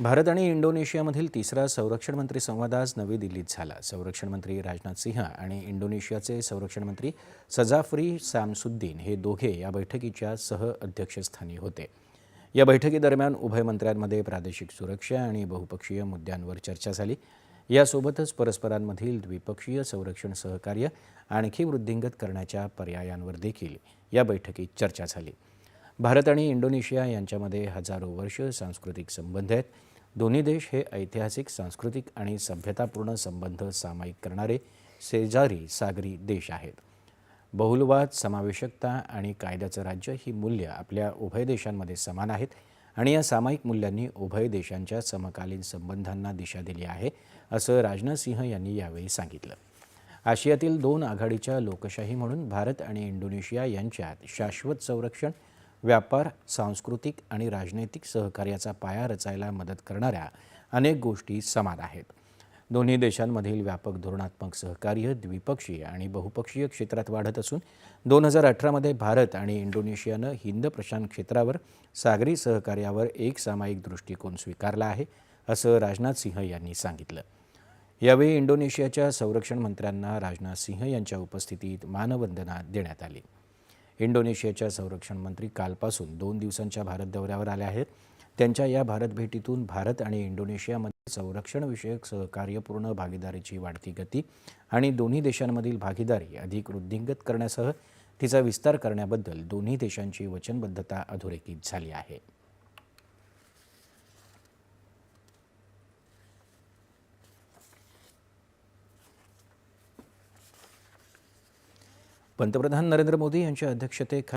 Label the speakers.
Speaker 1: भारत आणि इंडोनेशियामधील तिसरा संरक्षण मंत्री संवाद आज नवी दिल्लीत झाला. संरक्षण मंत्री राजनाथ सिंह आणि इंडोनेशियाचे संरक्षण मंत्री सजाफरी सॅमसुद्दीन हे दोघे या बैठकीच्या सह अध्यक्षस्थानी होते. या बैठकीदरम्यान उभय मंत्र्यांमध्ये प्रादेशिक सुरक्षा आणि बहुपक्षीय मुद्द्यांवर चर्चा झाली. यासोबतच परस्परांमधील द्विपक्षीय संरक्षण सहकार्य आणखी वृद्धिंगत करण्याच्या पर्यायांवर देखील या बैठकीत चर्चा झाली. भारत आणि इंडोनेशिया यांच्यामध्ये हजारो वर्ष सांस्कृतिक संबंध आहेत. दोन्ही देश हे ऐतिहासिक सांस्कृतिक आणि सभ्यतापूर्ण संबंध सामायिक करणारे शेजारी सागरी देश आहेत. बहुलवाद समावेशकता आणि कायद्याचं राज्य ही मूल्य आपल्या उभय देशांमध्ये समान आहेत आणि या सामायिक मूल्यांनी उभय देशांच्या समकालीन संबंधांना दिशा दिली आहे असं राजनाथ सिंह यांनी यावेळी सांगितलं. आशियातील दोन आघाडीच्या लोकशाही म्हणून भारत आणि इंडोनेशिया यांच्यात शाश्वत संरक्षण व्यापार सांस्कृतिक आणि राजनैतिक सहकार्याचा पाया रचायला मदत करणाऱ्या अनेक गोष्टी समान आहेत. दोन्ही देशांमधील व्यापक धोरणात्मक सहकार्य द्विपक्षीय आणि बहुपक्षीय क्षेत्रात वाढत असून दोन हजार अठरामध्ये भारत आणि इंडोनेशियानं हिंद प्रशांत क्षेत्रावर सागरी सहकार्यावर एक सामायिक दृष्टिकोन स्वीकारला आहे असं राजनाथ सिंह यांनी सांगितलं. यावेळी इंडोनेशियाच्या संरक्षण मंत्र्यांना राजनाथ सिंह यांच्या उपस्थितीत मानवंदना देण्यात आली. इंडोनेशियाच्या संरक्षण मंत्री कालपासून दोन दिवसांच्या भारत दौऱ्यावर आले आहेत. त्यांच्या या भारत भेटीतून भारत आणि इंडोनेशियामध्ये संरक्षणविषयक सहकार्यपूर्ण भागीदारीची वाढती गती आणि दोन्ही देशांमधील भागीदारी अधिक वृद्धिंगत करण्यासह तिचा विस्तार करण्याबद्दल दोन्ही देशांची वचनबद्धता अधोरेखित झाली आहे. पंतप्रधान नरेंद्र मोदी यांच्या अध्यक्षतेखाली